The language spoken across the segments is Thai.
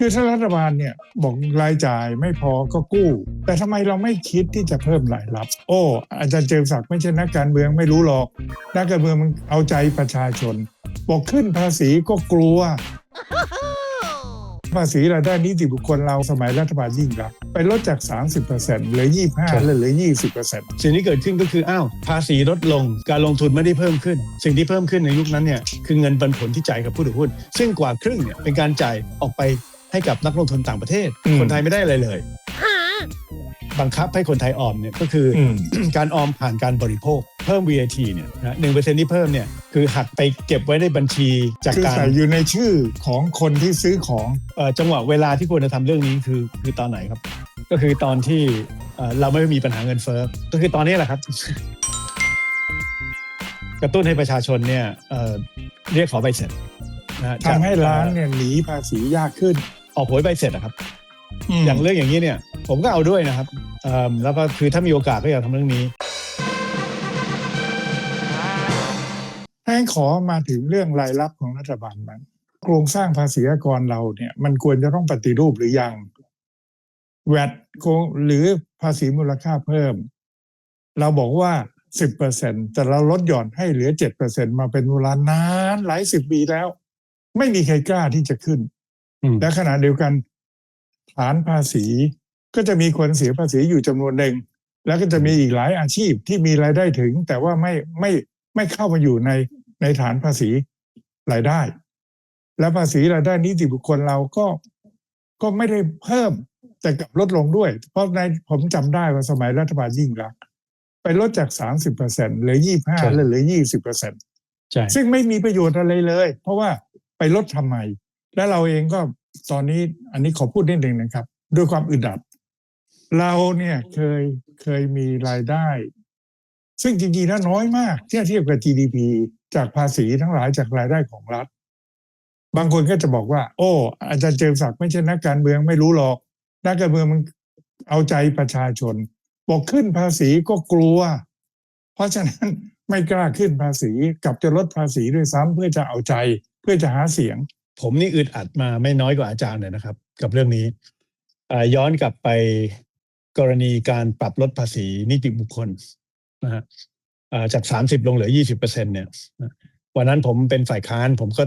คือถ้ารัฐบาลเนี่ยบอกรายจ่ายไม่พอก็กู้ แต่ทำไมเราไม่คิดที่จะเพิ่มรายรับ โอ้อาจารย์เจมศักดิ์ไม่ใช่นักการเมืองไม่รู้หรอก นักการเมืองมันเอาใจประชาชน บอกขึ้นภาษีก็กลัวภาษีรายได้นิติบุคคลเราสมัยรัฐบาลยิ่งรักษณ์ไปลดจาก 30%เหลือ 25แล้วเหลือ 20%สิ่งที่เกิดขึ้นก็คือ อ้าว ภาษีลดลง การลงทุนไม่ได้เพิ่มขึ้น สิ่งที่เพิ่มขึ้นในยุคนั้นเนี่ย คือเงินปันผลที่จ่ายกับผู้ถือหุ้น ซึ่งกว่าครึ่งเนี่ยเป็นการจ่ายออกไป ให้กับนักลงทุนต่างประเทศอืมคนไทยไม่ได้อะไรเลย บังคับให้คนไทยออมเนี่ยก็คือออืมการออมผ่านการบริโภค เพิ่ม VAT เนี่ยนะหนึ่งเปอร์เซ็นที่เพิ่มเนี่ยคือหักไปเก็บไว้ในบัญชีจากคือการใส่อยู่ในชื่อของคนที่ซื้อของเอ่อจังหวะเวลาที่ควรจะทำเรื่องนี้คือคือตอนไหนครับ ก็คือตอนที่เอ่อเราไม่มีปัญหาเงินเฟ้อก็คือตอนนี้แหละครับกระตุ้นให้ประชาชนเนี่ยเอ่อเรียกขอใบเสร็จนะฮะทำให้ร้านเอ่อเนี่ยหนีภาษียากขึ้น ออกหวยใบเสร็จนะครับมอย่างเรื่องอย่างนี้เนี่ย ผมก็เอาด้วยนะครับเอิ่มแล้วก็คือถ้ามีโอกาสก็อยากทำเรื่องนี้ให้ขอมาถึงเรื่องรายรับของรัฐบาลมันโครงสร้างภาษีอากรเราเนี่ย มันควรจะต้องปฏิรูปหรือยังแวดหรือภาษีมูลค่าเพิ่ม เราบอกว่าสิบเปอร์เซ็นแต่เราลดหย่อนให้เหลือเจ็ดเปอร์เซ็นมาเป็นเวลานานหลายสิบปีแล้ว ไม่มีใครกล้าที่จะขึ้นอืม และขณะเดียวกันฐานภาษีก็จะมีคนเสียภาษีอยู่จำนวนหนึ่ง แล้วก็จะมีอีกหลายอาชีพที่มีรายได้ถึง แต่ว่าไม่ไม่ไม่เข้ามาอยู่ในในฐานภาษีรายได้ และภาษีรายได้นิติบุคคลเราก็ก็ไม่ได้เพิ่มแต่กลับลดลงด้วย เพราะในผมจำได้ว่าสมัยรัฐบาลยิ่งรักษณ์ไปลดจาก30%เหลือ25แล้วเหลือ20%ใช่ซึ่งไม่มีประโยชน์อะไรเลย เพราะว่าไปลดทำไม และเราเองก็ตอนนี้อันนี้ขอพูดนิดหนึ่งนะครับ ด้วยความอึดอัด เราเนี่ยเคยเคยมีรายได้ ซึ่งจริงๆแล้วน้อยมากเทียบเทียบกับ GDP จากภาษีทั้งหลายจากรายได้ของรัฐ บางคนก็จะบอกว่า โอ้ อาจารย์เจมศักดิ์ไม่ใช่นักการเมืองไม่รู้หรอก นักการเมืองมันเอาใจประชาชน บอกขึ้นภาษีก็กลัว เพราะฉะนั้นไม่กล้าขึ้นภาษีกลับจะลดภาษีด้วยซ้ำเพื่อจะเอาใจ เพื่อจะหาเสียง ผมนี่อึดอัดมาไม่น้อยกว่าอาจารย์เลยนะครับ กับเรื่องนี้ย้อนกลับไปกรณีการปรับลดภาษีนิติบุคคลนะฮะเอ่อจาก30ลงเหลือ20เปอร์เซ็นเนี่ยวันนั้นผมเป็นฝ่ายค้านผมก็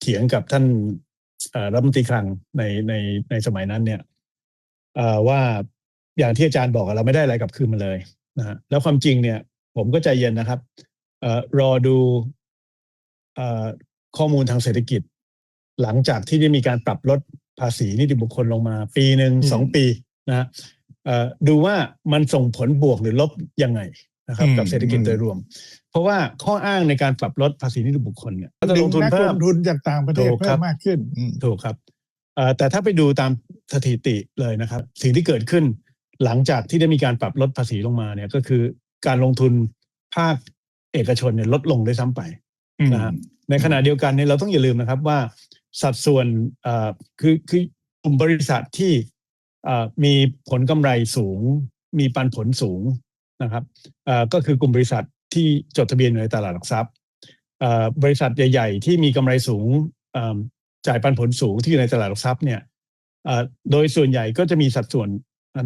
เถียงกับท่านรัฐมนตรีคลังในในในสมัยนั้นเนี่ยว่าอย่างที่อาจารย์บอกเราไม่ได้อะไรกลับคืนมาเลยนะฮะแล้วความจริงเนี่ย ผมก็ใจเย็นนะครับอรอดูข้อมูลทางเศรษฐกิจ หลังจากที่ได้มีการปรับลดภาษีนิติบุคคลลงมา ปีหนึ่งอืมสองปีนะฮะเอ่อดูว่ามันส่งผลบวกหรือลบยังไงนะครับอืมกับเศรษฐกิจอืมโดยรวม เพราะว่าข้ออ้างในการปรับลดภาษีนิติบุคคลเนี่ยก็จะลงทุนดึนักเพิ่ลมงทุนจากต่างประเทศถูกครัเพิ่บมมากขึ้นอืมถูกครับเอ่อแต่ถ้าไปดูตามสถิติเลยนะครับ สิ่งที่เกิดขึ้นหลังจากที่ได้มีการปรับลดภาษีลงมาเนี่ยก็คือการลงทุนภาคเอกชนเนี่ยลดลงด้วยซ้ำไปนะฮะในขณะเดียวกันเนี่ยเราต้องอย่าลืมนะครับว่า สัดส่วนเอ่อคือคือกลุ่มบริษัทที่เอ่อมีผลกำไรสูง มีปันผลสูงนะครับเอ่อก็คือกลุ่มบริษัทที่จดทะเบียนอยู่ในตลาดหลักทรัพย์เอ่อบริษัทใหญ่ ๆ ที่มีกำไรสูงเอิ่มจ่ายปันผลสูงที่อยู่ในตลาดหลักทรัพย์เนี่ยเอ่อโดยส่วนใหญ่ก็จะมีสัดส่วน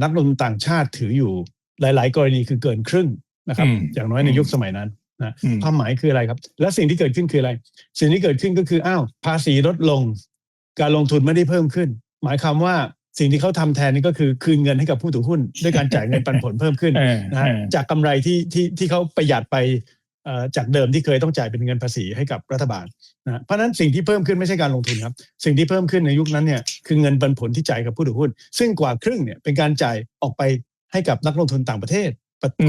นักลงทุนต่างชาติถืออยู่หลาย ๆ กรณีคือเกินครึ่งนะครับอืมอย่างน้อยในยุคสมัยนั้น นะอืมความหมายคืออะไรครับ และสิ่งที่เกิดขึ้นคืออะไร สิ่งที่เกิดขึ้นก็คืออ้าวภาษีลดลง การลงทุนไม่ได้เพิ่มขึ้น หมายความว่าสิ่งที่เขาทำแทนนี่ก็คือคืนเงินให้กับผู้ถือหุ้น ด้วยการจ่ายเงินปันผลเพิ่มขึ้นเออนะฮะเออจากกำไรที่ที่ที่เขาประหยัดไปเอ่อจากเดิมที่เคยต้องจ่ายเป็นเงินภาษีให้กับรัฐบาลนะฮะเพราะฉะนั้นสิ่งที่เพิ่มขึ้นไม่ใช่การลงทุนครับ สิ่งที่เพิ่มขึ้นในยุคนั้นเนี่ยคือเงินปันผลที่จ่ายกับผู้ถือหุ้น ซึ่งกว่าครึ่งเนี่ยเป็นการจ่ายออกไปให้กับนักลงทุนต่างประเทศ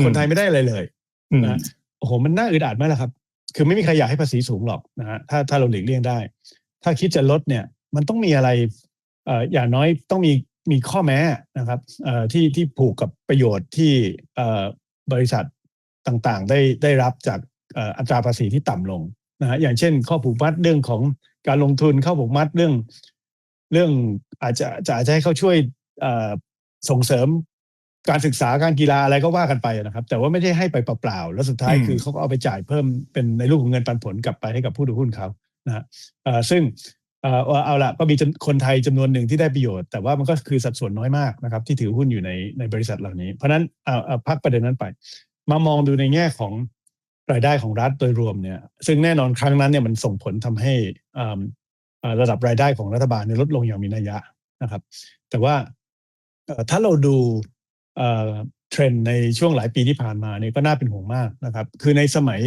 คนไทยไม่ได้อะไรเลยอืมนะ โอ้โหมันน่าอึดอัดไหมล่ะครับ คือไม่มีใครอยากให้ภาษีสูงหรอกนะฮะถ้าถ้าเราหลีกเลี่ยงได้ ถ้าคิดจะลดเนี่ย มันต้องมีอะไรเอ่ออย่างน้อยต้องมีมีข้อแม้นะครับเอ่อที่ที่ผูกกับประโยชน์ที่เอ่อบริษัทต่างๆ ได้ได้รับจากเอ่ออัตราภาษีที่ต่ำลงนะฮะอย่างเช่น ข้อผูกมัดเรื่องของการลงทุนข้อผูกมัดเรื่อง เรื่องอาจจะจะอาจจะให้เขาช่วยเอ่อส่งเสริม การศึกษาการกีฬาอะไรก็ว่ากันไปนะครับ แต่ว่าไม่ได้ให้ไปเปล่าๆแล้วสุดท้ายอืมคือเขาก็เอาไปจ่ายเพิ่มเป็นในรูปของเงินปันผลกลับไปให้กับผู้ถือหุ้นเขานะฮะเอ่อซึ่งเอ่อเอาเอาละก็มีจำคนไทยจำนวนหนึ่งที่ได้ประโยชน์ แต่ว่ามันก็คือสัดส่วนน้อยมากนะครับ ที่ถือหุ้นอยู่ในในบริษัทเหล่านี้ เพราะฉะนั้นเอาเอาพักประเด็นนั้นไป มามองดูในแง่ของรายได้ของรัฐโดยรวมเนี่ย ซึ่งแน่นอนครั้งนั้นเนี่ยมันส่งผลทำให้อ่าอ่าระดับรายได้ของรัฐบาลเนี่ยลดลงอย่างมีนัยยะนะครับ แต่ว่าเอ่อถ้าเราดู เอ่อเทรนด์ในช่วงหลายปีที่ผ่านมาเนี่ยก็น่าเป็นห่วงมากนะครับ คือในสมัย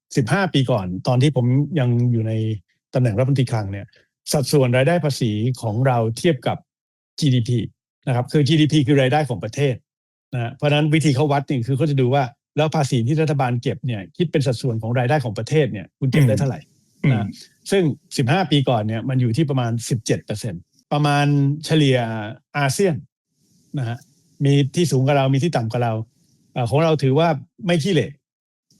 15 ปีก่อน ตอนที่ผมยังอยู่ในตำแหน่งรัฐมนตรีคลังเนี่ย สัดส่วนรายได้ภาษีของเราเทียบกับ GDP นะครับ คือ GDP คือรายได้ของประเทศนะฮะเพราะฉะนั้นวิธีเขาวัดนี่คือเขาจะดูว่าแล้วภาษีที่รัฐบาลเก็บเนี่ยคิดเป็นสัดส่วนของรายได้ของประเทศเนี่ยคุณเก็บได้เท่าไหร่อืมนะซึ่ง 15 ปีก่อนเนี่ยมันอยู่ที่ประมาณ 17ประมาณเฉลี่ยอาเซียนนะฮะ มีที่สูงกว่าเรา มีที่ต่ำกว่าเราเอ่อของเราถือว่าไม่ขี้เหร่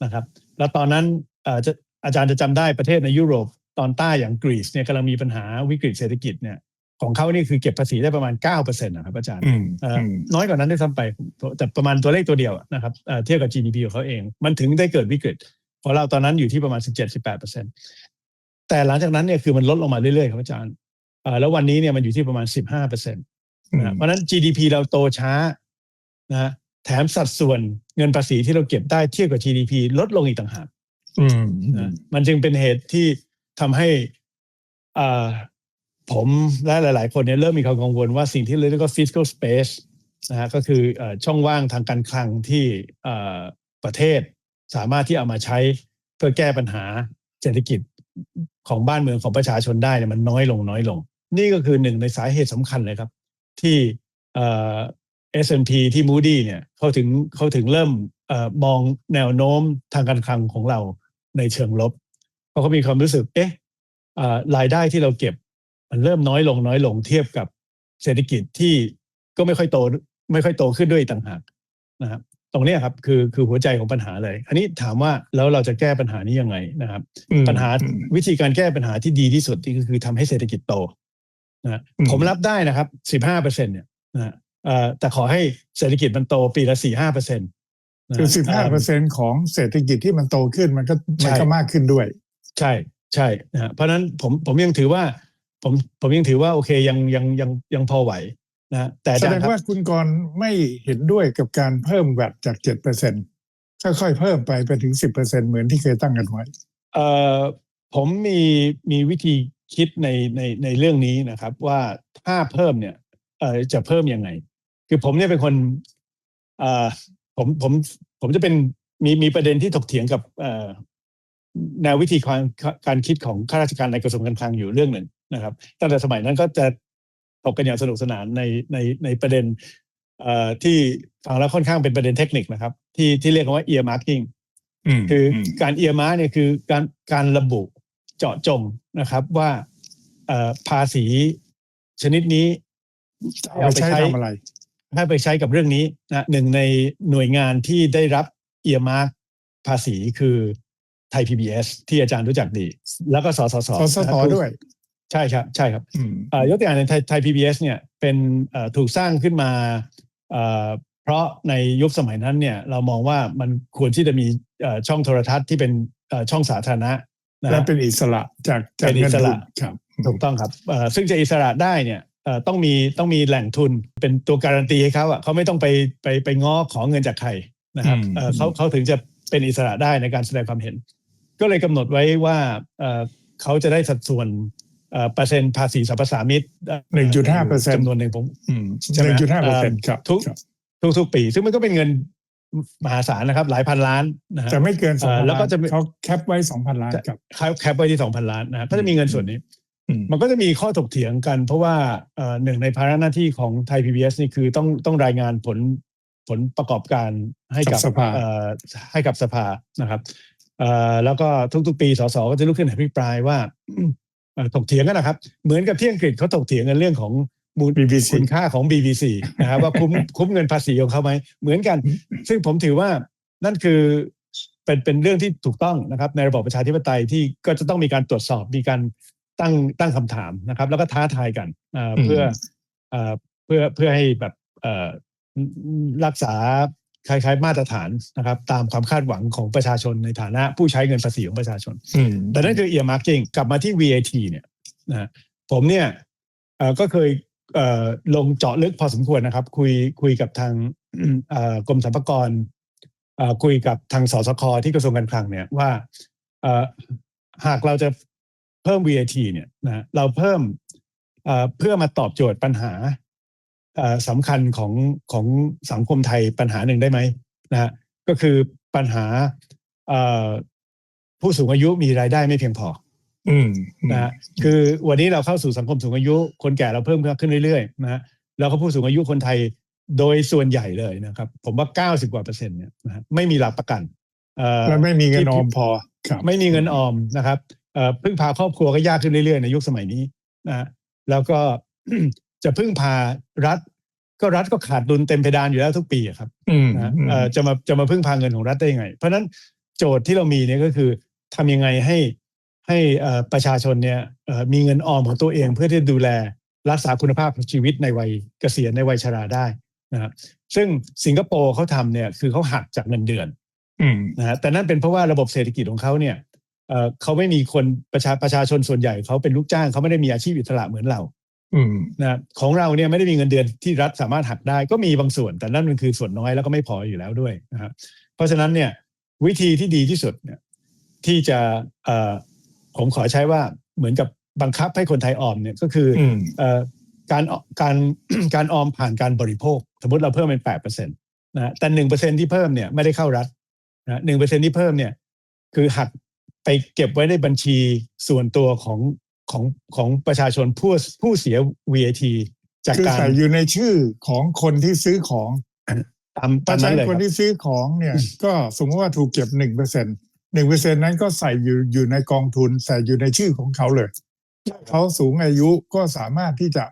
นะครับ แล้วตอนนั้นเอ่อจะอาจารย์จะจำได้ประเทศในยุโรปตอนใต้อย่างกรีซเนี่ยกำลังมีปัญหาวิกฤตเศรษฐกิจเนี่ยของเขานี่คือเก็บภาษีได้ประมาณ 9%นะครับอาจารย์อืมเอ่ออือมน้อยกว่านั้นด้วยซ้ำไป แต่ประมาณตัวเลขตัวเดียวอะนะครับเอ่อเทียบกับ GDP ของเขาเอง มันถึงได้เกิดวิกฤตของเราตอนนั้นอยู่ที่ประมาณ 17-18%แต่หลังจากนั้นเนี่ยคือมันลดลงมาเรื่อยๆครับอาจารย์เอ่อแล้ววันนี้เนี่ยมันอยู่ที่ประมาณ 15%นะเพราะฉะนั้น GDP เราโตช้านะฮะแถมสัดส่วนเงินภาษีที่เราเก็บได้เทียบกับ GDP ลดลงอีกต่างหากอืมนะมันจึงเป็นเหตุที่ทำให้อ่าผมและหลาย ๆ คนเนี่ยเริ่มมีความกังวลว่าสิ่งที่เรียกว่า fiscal space นะฮะก็คือเอ่อช่องว่างทางการคลังที่เอ่อประเทศสามารถที่เอามาใช้เพื่อแก้ปัญหาเศรษฐกิจของบ้านเมืองของประชาชนได้เนี่ยมันน้อยลงน้อยลง นี่ก็คือหนึ่งในสาเหตุสำคัญเลยครับ ที่เอ่อ S&P ที่ Moody เนี่ยเขาถึงเขาถึงเริ่มเอ่อมองแนวโน้มทางการคลังของเราในเชิงลบ เพราะเขามีความรู้สึกเอ๊ะเอ่อรายได้ที่เราเก็บ มันเริ่มน้อยลงน้อยลงเทียบกับเศรษฐกิจที่ก็ไม่ค่อยโตไม่ค่อยโตขึ้นด้วยอีกต่างหากนะครับตรงเนี้ยครับคือคือหัวใจของปัญหาเลย อันนี้ถามว่าแล้วเราจะแก้ปัญหานี้ยังไงนะครับอืมปัญหาอืมวิธีการแก้ปัญหาที่ดีที่สุดนี่ก็คือทำให้เศรษฐกิจโต นะอืมผมรับได้นะครับสิบห้าเปอร์เซ็นเนี่ยนะฮะเอ่อแต่ขอให้เศรษฐกิจมันโตปีละสี่ห้าเปอร์เซ็นต์คือสิบห้าเปอร์เซ็นของเศรษฐกิจที่มันโตขึ้นมันก็มันก็มากขึ้นด้วย ใช่ใช่นะฮะเพราะฉะนั้นผมผมยังถือว่าผมผมยังถือว่าโอเคยังยังยังยังพอไหวนะฮะแต่อาแสจารดงย์ครับว่าคุณกรณ์ไม่เห็นด้วยกับการเพิ่มแวดจากเจ็ดเปอร์เซ็นค่อยๆเพิ่มไปไปถึงสิบเปอร์เซ็นเหมือนที่เคยตั้งกันไว้เอ่อผมมีมีวิธี คิดในในในเรื่องนี้นะครับ ว่าถ้าเพิ่มเนี่ยเอ่อจะเพิ่มยังไง คือผมเนี่ยเป็นคนเอ่อผมผมผมจะเป็นมีมีประเด็นที่ถกเถียงกับเอ่อแนววิธีการการคิดของข้าราชการในกระทรวงการคลังอยู่เรื่องหนึ่งนะครับตั้งแต่สมัยนั้นก็จะถกกันอย่างสนุกสนานในในในประเด็นเอ่อที่ฟังแล้วค่อนข้างเป็นประเด็นเทคนิคนะครับ ที่ที่เรียกกันว่า earmarking อืมคืออการเอียมาเนี่ยคือการการระบุ เจาะจงนะครับว่าเอ่อภาษีชนิดนี้เอาไปใช้ทำอะไรให้ไปใช้กับเรื่องนี้นะหนึ่งในหน่วยงานที่ได้รับเอียมาภาษีคือไทย PBS ที่อาจารย์รู้จักดี แล้วก็สสสสสนะสครับด้วย ใช่ครับใช่ครับอืมเอ่อยกตัวอย่างในไทยไทย PBS เนี่ยเป็นเอ่อถูกสร้างขึ้นมาเอ่อเพราะในยุคสมัยนั้นเนี่ยเรามองว่ามันควรที่จะมีเอ่อช่องโทรทัศน์ที่เป็นเอ่อช่องสาธารณะนะ และฮะเป็นอิสระจากจากเป็นอิเงินสทุระนครับถูกต้องครับเอ่อซึ่งจะอิสระได้เนี่ยเอ่อต้องมีต้องมีแหล่งทุนเป็นตัวการันตีให้เขาอะเขาไม่ต้องไปไปไปง้อขอเงินจากใครนะครับเอ่อเขาเขาถึงจะเป็นอิสระได้ในการแสดงความเห็น ก็เลยกำหนดไว้ว่าเอ่อเขาจะได้สัดส่วนเอ่อเปอร์เซ็นต์ภาษีสรรพสามิตหนึ่งจุดห้าเปอร์เซ็นต์จำนวนหนึ่งผมอืมใช่ไหหมนึ่งจุดห้าเปอร์เซ็นต์ครับทุก ครับ ทุกๆปี ซึ่งมันก็เป็นเงิน มหาศาลนะครับ หลายพันล้านนะฮะ จะไม่เกินสองเอ่พัอนแล้วก็ล้านจะมีเขาแคปไว้สองพันล้านครับเขาแคปไว้ที่สองพันล้านนะฮะก็จะมีเงินส่วนนี้ อืม มันก็จะมีข้อถกเถียงกัน เพราะว่าเอ่อหนึ่งในภาระหน้าที่ของไทย PBS นี่คือต้องต้องรายงานผลผลประกอบการให้กับกับสภา เอ่อให้กับสภานะครับเอ่อแล้วก็ทุกๆ ปีสสก็จะลุกขึ้นอภิปรายว่า เอ่อถกเถียงกันนะครับ เหมือนกับที่อังกฤษเขาถกเถียงกันเรื่องของ มูล BBC คุณค่าของ BBC นะครับว่าคุ้มคุ้มเงินภาษีของเขาไหมเหมือนกัน ซึ่งผมถือว่านั่นคือเป็นเป็นเรื่องที่ถูกต้องนะครับ ในระบอบประชาธิปไตยที่ก็จะต้องมีการตรวจสอบมีการตั้งตั้งคำถามนะครับ แล้วก็ท้าทายกันเอ่อเพื่อเอ่อเพื่อเพื่อให้แบบเอ่อรักษาคล้ายๆ มาตรฐานนะครับ ตามความคาดหวังของประชาชนในฐานะผู้ใช้เงินภาษีของประชาชนอืมแต่นั่นคือ earmarking กลับมาที่ VAT เนี่ยนะฮะผผมเนี่ยเอ่อก็เคยเอ่อ ลงเจาะลึกพอสมควรนะครับ คุยคุยกับทางกรมสรรพากรคุยกับทางสสคที่กระทรวงการคลังเนี่ยว่าหากเราจะเพิ่ม VAT เนี่ยนะเราเพิ่มเพื่อมาตอบโจทย์ปัญหาสำคัญของของสังคมไทยปัญหาหนึ่งได้ไหมนะฮะก็คือปัญหาผู้สูงอายุมีรายได้ไม่เพียงพอ อืมนะฮะคือวันนี้เราเข้าสู่สังคมสูงอายุ คนแก่เราเพิ่มขึ้นเรื่อยๆนะฮะแล้วก็ผู้สูงอายุคนไทยโดยส่วนใหญ่เลยนะครับ ผมว่า90กว่าเปอร์เซ็นต์เนี่ยนะฮะไม่มีหลักประกันเอ่อแล้วไม่มีเงินออมพอครับไม่มีเงินออมนะครับเอ่อพึ่งพาครอบครัวก็ยากขึ้นเรื่อยๆในยุคสมัยนี้นะฮะแล้วก็จะพึ่งพารัฐ ก็รัฐก็ขาดดุลเต็มเพดานอยู่แล้วทุกปีอะครับอืมนะเอ่อจะมาจะมาพึ่งพาเงินของรัฐได้ยังไง เพราะฉะนั้นโจทย์ที่เรามีเนี่ยก็คือทำยังไงให้ ให้เอ่อประชาชนเนี่ยเอ่อมีเงินออมของตัวเอง เพื่อที่จะดูแลรักษาคุณภาพชีวิตในวัยเกษียณในวัยชราได้นะครับซึ่งสิงคโปร์เขาทำเนี่ยคือเขาหักจากเงินเดือนอืมนะฮะแต่นั่นเป็นเพราะว่าระบบเศรษฐกิจของเขาเนี่ยเอ่อเขาไม่มีคนประชาประชาชนส่วนใหญ่เขาเป็นลูกจ้างเขาไม่ได้มีอาชีพอิสระเหมือนเราอืมนะของเราเนี่ยไม่ได้มีเงินเดือนที่รัฐสามารถหักได้ก็มีบางส่วน แต่นั่นมันคือส่วนน้อยแล้วก็ไม่พออยู่แล้วด้วยนะครับเพราะฉะนั้นเนี่ยวิธีที่ดีที่สุดเนี่ยที่จะเอ่อ ผมขอใช้ว่าเหมือนกับบังคับให้คนไทยออมเนี่ยก็คือออืมเอ่อการการการออมผ่านการบริโภค สมมติเราเพิ่มเป็นแปดเปอร์เซ็นต์นะแต่หนึ่งเปอร์เซ็นที่เพิ่มเนี่ยไม่ได้เข้ารัฐนะหนึ่งเปอร์เซ็นที่เพิ่มเนี่ยคือหักไปเก็บไว้ในบัญชีส่วนตัวของของของประชาชนผู้ผู้เสีย VAT จากคือการใส่อยู่ในชื่อของคนที่ซื้อของตามเพตามราะฉะนั้นนั้นเลยคนครับที่ซื้อของเนี่ย ก็สมมติว่าถูกเก็บหนึ่งเปอร์เซ็น หนึ่งเปอร์เซ็นนั้นก็ใส่อยู่อยู่ในกองทุนใส่อยู่ในชื่อของเขาเลยเขาสูงอายุก็สามารถที่จะ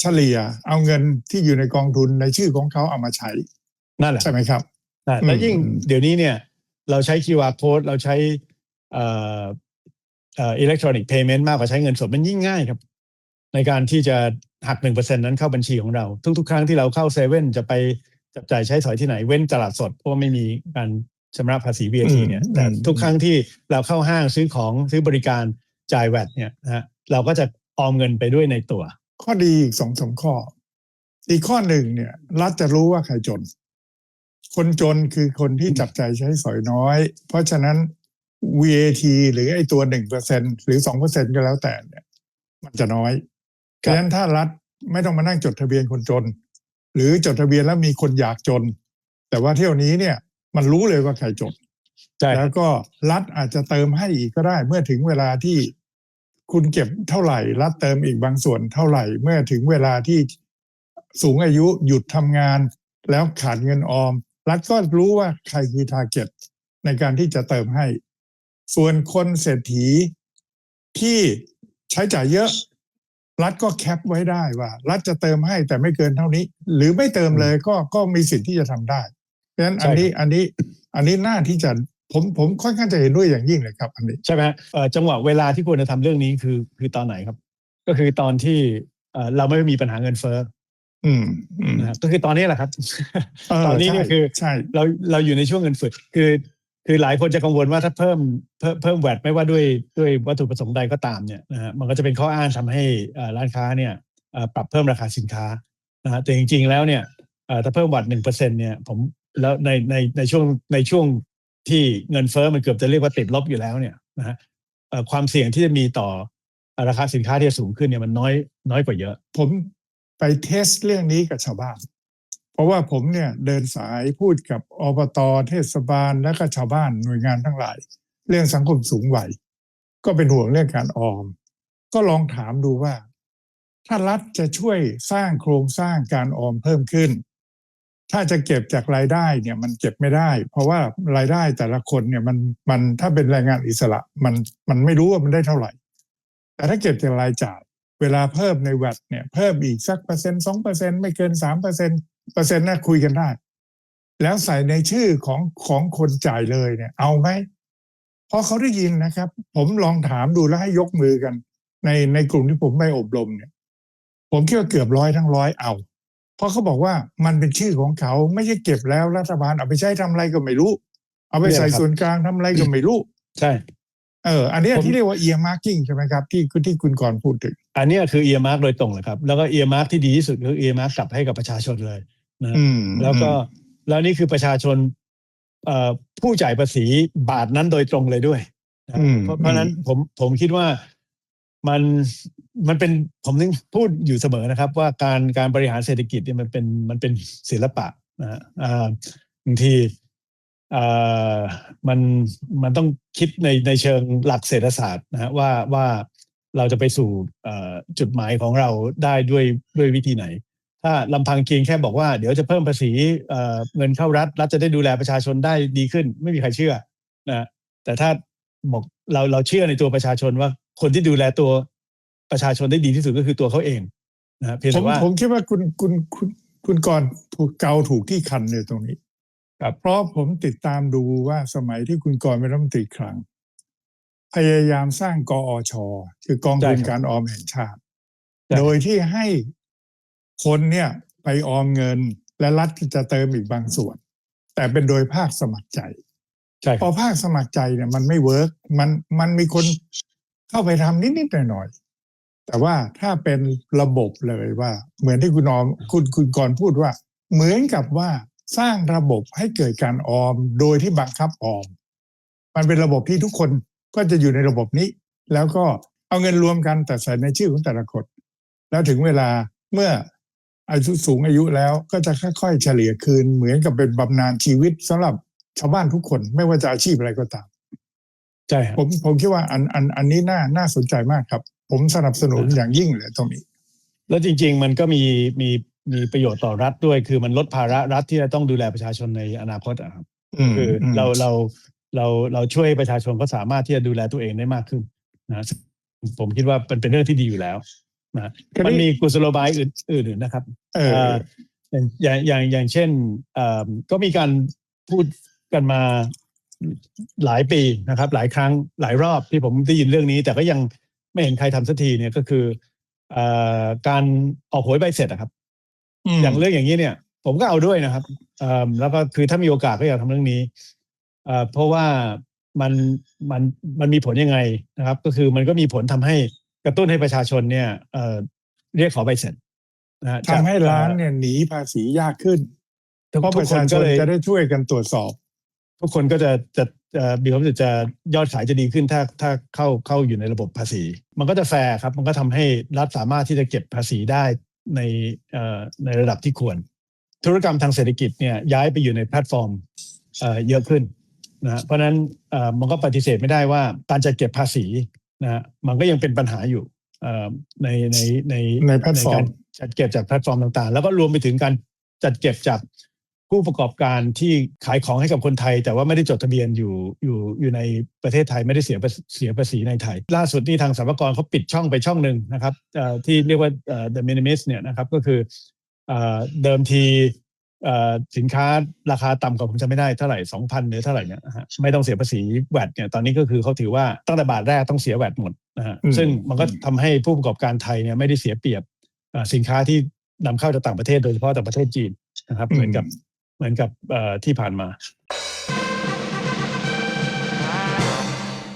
เฉลี่ยเอาเงินที่อยู่ในกองทุนในชื่อของเขาเอามาใช้นั่นแหละใช่ไหมครับใช่แล้วยิ่งอืมเดี๋ยวนี้เนี่ย เราใช้ QR code เราใช้เอ่อเอ่ออิเล็กทรอนิกส์เพย์เมนต์มากกว่าใช้เงินสดมันยิ่งง่ายครับ ในการที่จะหักหนึ่งเปอร์เซ็นนั้นเข้าบัญชีของเรา ทุกๆ ครั้งที่เราเข้าเซเว่นจะไปจับจ่ายใช้สอยที่ไหนเว้นตลาดสดเพราะว่าไม่มีการ ชำระภาษี VAT เนี่ยอืมแต่อืมทุกครั้งที่เราเข้าห้างซื้อของซื้อบริการจ่ายแวดเนี่ยนะฮะเราก็จะออมเงินไปด้วยในตัว ข้อดีอีกสองสามข้อ อีกข้อหนึ่งเนี่ย รัฐจะรู้ว่าใครจน คนจนคือคนที่จับใจายใช้สอยน้อย เพราะฉะนั้น VAT หรือไอ้ตัวหนึ่งเปอร์เซ็นหรือสองเปอร์เซ็นก็แล้วแต่เนี่ย มันจะน้อยเพราะฉะนั้นถ้ารัฐไม่ต้องมานั่งจดทะเบียนคนจน หรือจดทะเบียนแล้วมีคนอยากจน แต่ว่าเที่ยวนี้เนี่ย มันรู้เลยว่าใครจนใช่แล้วก็รัฐอาจจะเติมให้อีกก็ได้ เมื่อถึงเวลาที่คุณเก็บเท่าไหร่ รัฐเติมอีกบางส่วนเท่าไหร่ เมื่อถึงเวลาที่สูงอายุหยุดทำงาน แล้วขาดเงินออม รัฐก็รู้ว่าใครคือทาร์เก็ตในการที่จะเติมให้ ส่วนคนเศรษฐีที่ใช้จ่ายเยอะ รัฐก็แคปไว้ได้ว่า รัฐจะเติมให้แต่ไม่เกินเท่านี้ หรือไม่เติมเลยก็ก็มีสิทธิ์ที่จะทำได้เพราะ ฉะนั้นอันนี้อันนี้อันนี้น่าที่จะผมผมค่อนข้างจะเห็นด้วยอย่างยิ่งเลยครับ อันนี้ใช่ไหมฮะเอ่อจังหวะเวลาที่ควรจะทำเรื่องนี้คือคือตอนไหนครับ ก็คือตอนที่เอ่อเราไม่มีปัญหาเงินเฟ้ออืมอืมนะครับก็คือตอนนี้แหละครับเตอนนี้เนี่ยใช่คือใช่เราเราอยู่ในช่วงเงินฝืดคือคือหลายคนจะกังวลว่าถ้าเพิ่มเพิ่มเพิ่มแวดไม่ว่าด้วยด้วยวัตถุประสงค์ใดก็ตามเนี่ยนะฮะมันก็จะเป็นข้ออ้างทำให้เอ่อร้านค้าเนี่ยเอ่อปรับเพิ่มราคาสินค้านะฮะแต่จริงๆแล้วเนี่ยเอ่อถ้าเพิ่มวัดหนึ่งเปอร์เซ็นเนี่ยผม แล้วในในในช่วงในช่วงที่เงินเฟ้อมันเกือบจะเรียกว่าติดลบอยู่แล้วเนี่ยนะฮะความเสี่ยงที่จะมีต่อราคาสินค้าที่จะสูงขึ้นเนี่ยมันน้อยน้อยกว่าเยอะ ผมไปเทสเรื่องนี้กับชาวบ้าน เพราะว่าผมเนี่ยเดินสายพูดกับอบตเทศบาลและก็ชาวบ้านหน่วยงานทั้งหลาย เรื่องสังคมสูงวัยก็เป็นห่วงเรื่องการออม ก็ลองถามดูว่า ถ้ารัฐจะช่วยสร้างโครงสร้างการออมเพิ่มขึ้น ถ้าจะเก็บจากรายได้เนี่ยมันเก็บไม่ได้ เพราะว่ารายได้แต่ละคนเนี่ยมันมันถ้าเป็นแรงงานอิสระมันมันไม่รู้ว่ามันได้เท่าไหร่ แต่ถ้าเก็บจากรายจ่าย เวลาเพิ่มในแวดเนี่ยเพิ่มอีกสักเปอร์เซ็นต์สองเปอร์เซ็นต์ไม่เกินสามเปอร์เซ็นต์เปอร์เซ็นต์น่าคุยกันได้ แล้วใส่ในชื่อของของคนจ่ายเลยเนี่ย เอาไหมพอเขาได้ยินนะครับ ผมลองถามดูแล้วให้ยกมือกัน ในในกลุ่มที่ผมไปอบรมเนี่ย ผมคิดว่าเกือบร้อยทั้งร้อยเอา เพราะเขาบอกว่ามันเป็นชื่อของเขาไม่ใช่เก็บแล้วรัฐบาลเอาไปใช้ทำอะไรก็ไม่รู้ เอาไปใส่เนี่ยครับส่วนกลางทำอะไรก็ไม่รู้ ใช่ เออ อันเนี้ยผมที่เรียกว่า ear marking ใช่ไหมครับ ที่ที่คุณกรณ์พูดถึง อันเนี้ยคือเอียมาร์กโดยตรงเลยครับ แล้วก็เอียมาร์กที่ดีที่สุดคือเอียมาร์กกลับให้กับประชาชนเลยนะอืมแล้วก็แล้วนี่คือประชาชนเอ่อผู้จ่ายภาษีบาทนั้นโดยตรงเลยด้วยนะอืมเพราะเพราะฉะนั้นผมผมคิดว่า มันมันเป็นผมนึงพูดอยู่เสมอนะครับ ว่าการการบริหารเศรษฐกิจเนี่ยมันเป็นมันเป็นศิลปะนะฮะบางทีมันมันต้องคิดในในเชิงหลักเศรษฐศาสตร์นะฮะว่าว่าเราจะไปสู่จุดหมายของเราได้ด้วยด้วยวิธีไหน ถ้าลำพังเพียงแค่บอกว่าเดี๋ยวจะเพิ่มภาษีเงินเข้ารัฐ รัฐจะได้ดูแลประชาชนได้ดีขึ้น ไม่มีใครเชื่อนะแต่ถ้าบอกเราเราเชื่อในตัวประชาชนว่า คนที่ดูแลตัวประชาชนได้ดีที่สุดก็คือตัวเขาเองนะเพียงผมแต่ว่าผมคิดว่าคุณคุณคุณคุณกรณ์ถูกเกาถูกที่คันเลยตรงนี้ครับเพราะผมติดตามดูว่าสมัยที่คุณกรณ์เป็นรัฐมนตรีคลังพยายามสร้างกอชคือกองทุนการออมแห่งชาติ โดยที่ให้คนเนี่ยไปออมเงินและรัฐก็จะเติมอีกบางส่วน แต่เป็นโดยภาคสมัครใจใช่พอภาคสมัครใจเนี่ยมันไม่เวิร์กมันมันมีคน เข้าไปทำนิดๆหน่อยๆแต่ว่าถ้าเป็นระบบเลยว่า เหมือนที่คุณออมคุณคุณกรณ์พูดว่า เหมือนกับว่าสร้างระบบให้เกิดการออมโดยที่บังคับออม มันเป็นระบบที่ทุกคนก็จะอยู่ในระบบนี้ แล้วก็เอาเงินรวมกันแต่ใส่ในชื่อของแต่ละคน แล้วถึงเวลาเมื่ออายุสูงอายุแล้วก็จะค่อยๆ เฉลี่ยคืน เหมือนกับเป็นบำนาญชีวิตสำหรับชาวบ้านทุกคนไม่ว่าจะอาชีพอะไรก็ตาม ใช่ครับผมผมคิดว่าอันอันอันนี้น่าน่าสนใจมากครับ ผมสนับสนุนอย่างยิ่งเลยตรงนี้ แล้วจริง ๆ มันก็มีมีมีประโยชน์ต่อรัฐด้วย คือมันลดภาระรัฐที่จะต้องดูแลประชาชนในอนาคตอะครับมคืออมเราเราเราเราช่วยประชาชนก็สามารถที่จะดูแลตัวเองได้มากขึ้นนะผมคิดว่าเป็นเป็นเรื่องที่ดีอยู่แล้วนะคราวมันนี้มีกุศโลบายอื่นอื่นๆนะครับเออเอ่ออย่างอย่างอย่างอย่างเช่นเอ่อก็มีการพูดกันมา หลายปีนะครับ หลายครั้งหลายรอบที่ผมได้ยินเรื่องนี้ แต่ก็ยังไม่เห็นใครทำสักทีเนี่ยก็คือเอ่อการออกหวยใบเสร็จอะครับมอย่างเรื่องอย่างนี้เนี่ย ผมก็เอาด้วยนะครับเอิ่มแล้วก็คือถ้ามีโอกาสก็อยากทำเรื่องนี้เอ่อเพราะว่ามันมันมันมีผลยังไงนะครับ ก็คือมันก็มีผลทำให้กระตุ้นให้ประชาชนเนี่ยเอ่อเรียกขอใบเสร็จนะฮะทำให้ร้านเอ่อเนี่ยหนีภาษียากขึ้นทุกเพราะทุปกระคนชาชก็นเลยจะได้ช่วยกันตรวจสอบ ทุกคนก็จะจะจะมีความรู้สึกจะยอดขายจะดีขึ้นถ้าถ้าเข้าเข้าอยู่ในระบบภาษี มันก็จะแฟร์ครับ มันก็ทำให้รัฐสามารถที่จะเก็บภาษีได้ในเอ่อในระดับที่ควร ธุรกรรมทางเศรษฐกิจเนี่ยย้ายไปอยู่ในแพลตฟอร์มเอ่อเยอะขึ้นนะฮะเพราะฉะนั้นเอ่อมันก็ปฏิเสธไม่ได้ว่าการจัดเก็บภาษีนะฮะมันก็ยังเป็นปัญหาอยู่เอ่อในในในในแพลตฟอร์มในการจัดเก็บจากแพลตฟอร์มต่างๆ แล้วก็รวมไปถึงการจัดเก็บจาก ผู้ประกอบการที่ขายของให้กับคนไทย แต่ว่าไม่ได้จดทะเบียนอยู่อยู่อยู่ในประเทศไทยไม่ได้เสียภาษีเสียภาษีในไทย ล่าสุดนี่ทางสรรพากรเขาปิดช่องไปช่องหนึ่งนะครับเอ่อที่เรียกว่าเอ่อ the minimis เนี่ยนะครับก็คือเอ่อเดิมทีเอ่อสินค้าราคาต่ำกว่าผมจะไม่ได้เท่าไหร่สองพันหรือเท่าไหร่เนี่ยนะฮะไม่ต้องเสียภาษีแวดเนี่ยตอนนี้ก็คือเขาถือว่าตั้งแต่บาทแรกต้องเสียแวดหมดนะฮะอืมซึ่งมันก็ทำให้ผู้ประกอบการไทยเนี่ยไม่ได้เสียเปรียบเอ่อสินค้าที่นำเข้าจากต่างประเทศโดยเฉพาะจากประเทศจีนนะครับเหมือนกับ เหมือนกับที่ผ่านมา